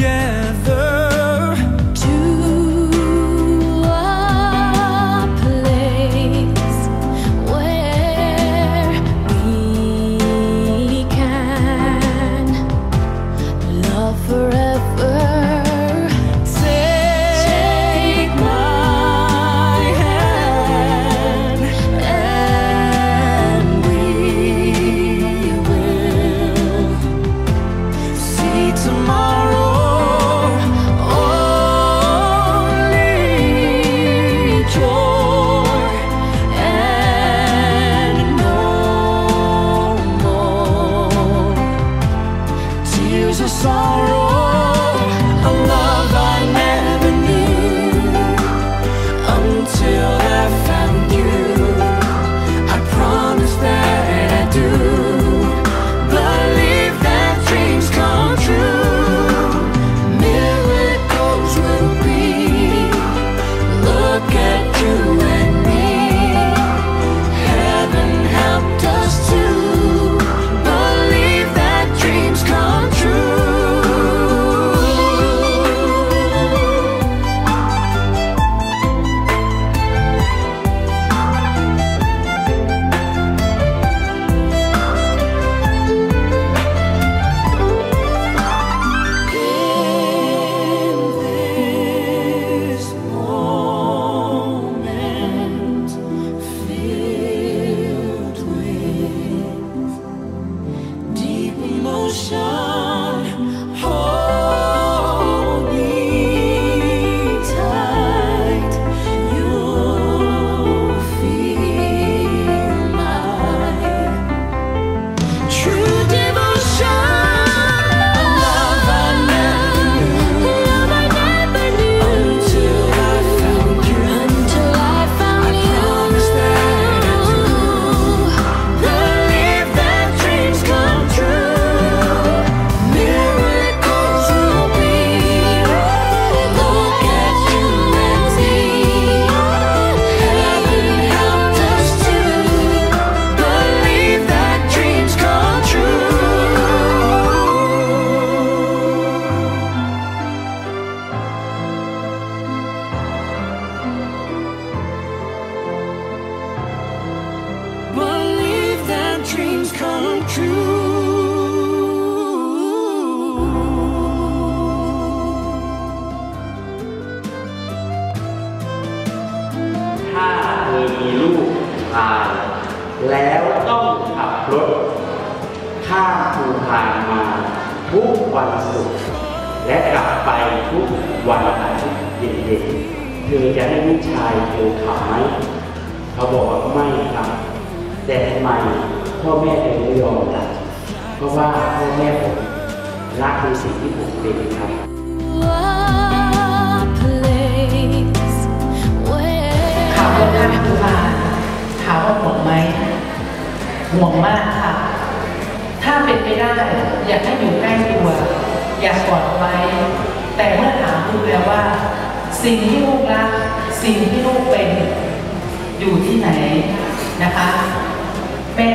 together. show. ถ้าเธอมีลูกพานแล้วต้องขับรถข้ามภูพานมาทุกวันศุกร์และกลับไปทุกวันอาทิตย์เย็นๆเธอจะให้ลูกชายเธอขับไหมเขาบอกว่าไม่ครับ แต่ทำไมพ่อแม่เธอไม่ยอมล่ะเพราะว่าพ่อแม่ผมรักในสิ่งที่ผมเป็นครับ ห่วงมากค่ะ ถ้าเป็นไปได้อยากให้อยู่ใกล้ตัว อยากกอดไว้ แต่เมื่อถามลูกแล้วว่า สิ่งที่ลูกรัก สิ่งที่ลูกเป็น อยู่ที่ไหนนะคะ แม่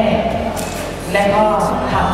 และก็ทำ